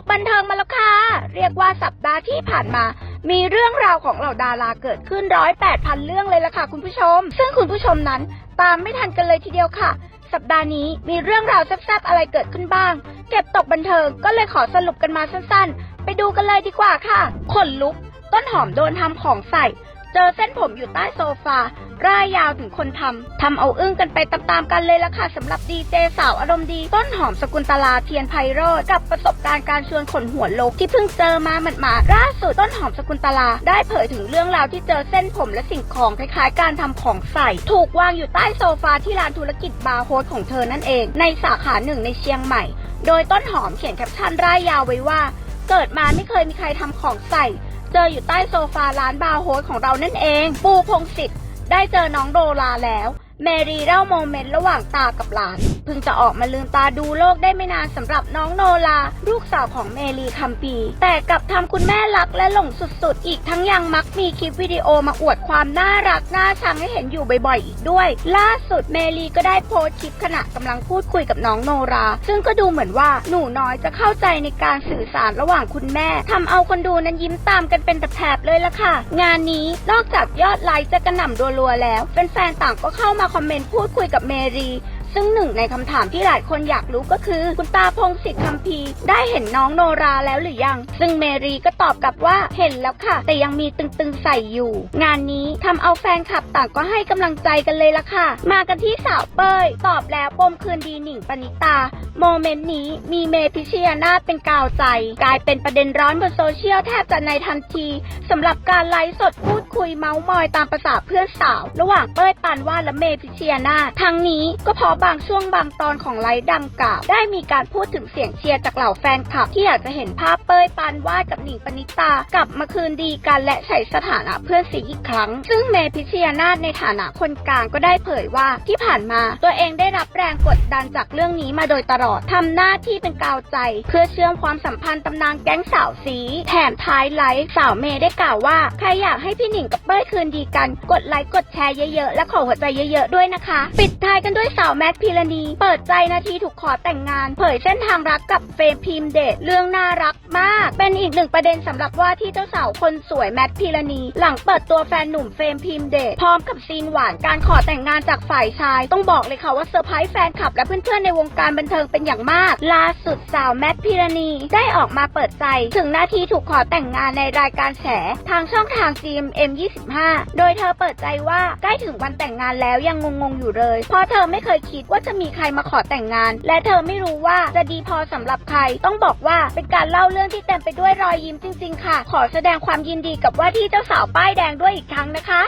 กบันเทิงมาแล้วค่ะ เรียกว่าสัปดาห์ที่ผ่านมา มีเรื่องราวของเหล่าดาราเกิดขึ้นร้อยแปดพันเรื่องเลยล่ะค่ะคุณผู้ชม ซึ่งคุณผู้ชมนั้นตามไม่ทันกันเลยทีเดียวค่ะ สัปดาห์นี้มีเรื่องราวแซ่บๆอะไรเกิดขึ้นบ้าง เก็บตกบันเทิงก็เลยขอสรุปกันมาสั้นๆ ไปดูกันเลยดีกว่าค่ะ ขนลุก ต้นหอมโดนทำของใส่ เจอเส้นผมอยู่ใต้โซฟาร่ายยาวถึงคนทำ ทำเอาอึ้งกันไปตามๆกันเลยละค่ะสำหรับดีเจสาวอารมณ์ดี ต้นหอมสกุลตลาเทียนไพโรธกับประสบการณ์การชวนขนหัวลกที่เพิ่งเจอมาหมาดๆล่าสุดต้นหอมสกุลตลาได้เผยถึงเรื่องราวที่เจอเส้นผมและสิ่งของคล้ายๆ การทำของใส่ ถูกวางอยู่ใต้โซฟาที่ร้านธุรกิจบาร์โฮสของเธอนั่นเอง ในสาขาหนึ่งในเชียงใหม่ โดยต้นหอมเขียนแคปชั่นร่ายยาวไว้ว่า เกิดมาไม่เคยมีใครทำของใส่ เจออยู่ใต้โซฟาร้านบาร์โฮสของเรานั่นเอง ปูพงศิษฐ์ได้เจอน้องโดลาแล้ว เมรีเล่าโมเมนต์ระหว่างตากับหลาน เพิ่งจะออกมาลืมตาดูโลกได้ไม่นานสำหรับน้องโนลา ลูกสาวของเมรีคัมปี แต่กลับทำคุณแม่รักและหลงสุดๆ อีกทั้งยังมักมีคลิปวิดีโอมาอวดความน่ารักน่าชังให้เห็นอยู่บ่อยๆอีกด้วย ล่าสุดเมรีก็ได้โพสต์คลิปขณะกำลังพูดคุยกับน้องโนรา ซึ่งก็ดูเหมือนว่าหนูน้อยจะเข้าใจในการสื่อสารระหว่างคุณแม่ทำเอาคนดูนั้นยิ้มตามกันเป็นแถบเลยละค่ะ งานนี้นอกจากยอดไลค์จะกระหน่ำรัวๆแล้วแฟนๆต่างก็เข้ามาคอมเมนต์พูดคุยกับเมรี ซึ่งหนึ่งในคำถามที่หลายคนอยากรู้ก็คือ คุณตาพงศิษฐ์คำพีร์ได้เห็นน้องโนราแล้วหรือยัง ซึ่งเมรีก็ตอบกลับว่าเห็นแล้วค่ะ แต่ยังมีตึงๆใส่อยู่ งานนี้ทำเอาแฟนคลับต่างก็ให้กำลังใจกันเลยละค่ะ มากันที่สาวเป้ย ตอบแล้วปมคืนดีหนิงปณิตา โมเมนต์นี้มีเมพิชยานาเป็นกาวใจ กลายเป็นประเด็นร้อนบนโซเชียลแทบจะในทันทีสำหรับการไลฟ์สดพูดคุยเมาส์มอยตามประษาเพื่อนสาว ระหว่างเป้ยปานวาดและเมพิชยานาทั้งนี้ก็เพราะบางช่วงบางตอนของไลฟ์ดังกล่าว ได้มีการพูดถึงเสียงเชียร์จากเหล่าแฟนคลับ ที่อยากจะเห็นภาพเป้ยปานวาดกับหนิงปณิตากลับมาคืนดีกันและใส่สถานะเพื่อนสีอีกครั้ง ซึ่งเมพิชยานาในฐานะคนกลางก็ได้เผยว่าที่ผ่านมา ตัวเองได้รับแรงกดดันจากเรื่องนี้มาโดยตลอดทำหน้าที่เป็นกาวใจ เพื่อเชื่อมความสัมพันธ์ตำนานแก๊งสาวสี แถมท้ายไลฟ์สาวเมย์ได้กล่าวว่าใครอยากให้พี่หนิงกับเป้ยคืนดีกัน กดไลค์กดแชร์เยอะๆและขอหัวใจเยอะๆด้วยนะคะ ปิดท้ายกันด้วยสาวแมพิรณี เปิดใจนาทีถูกขอแต่งงาน เผยเส้นทางรักกับเฟรมพิมเดทเรื่องน่ารักมาก เป็นอีกหนึ่งประเด็นสำหรับว่าที่เจ้าสาวคนสวยแมทพิรณี หลังเปิดตัวแฟนหนุ่มเฟรมพิมเดทพร้อมกับซีนหวานการขอแต่งงานจากฝ่ายชาย ต้องบอกเลยค่ะว่าเซอร์ไพรส์แฟนคลับและเพื่อนๆในวงการบันเทิงเป็นอย่างมาก ล่าสุดสาวแมทพิรณีได้ออกมาเปิดใจ ถึงนาทีถูกขอแต่งงานในรายการแฉทางช่องทาง GMM 25โดยเธอเปิดใจว่าใกล้ถึงวันแต่งงานแล้วยังงงๆอยู่เลย เพราะเธอไม่เคยคิดว่าจะมีใครมาขอแต่งงาน และเธอไม่รู้ว่าจะดีพอสำหรับใคร ต้องบอกว่าเป็นการเล่าเรื่องที่เต็มไปด้วยรอยยิ้มจริง ๆ ค่ะ ขอแสดงความยินดีกับว่าที่เจ้าสาวป้ายแดงด้วยอีกครั้งนะคะ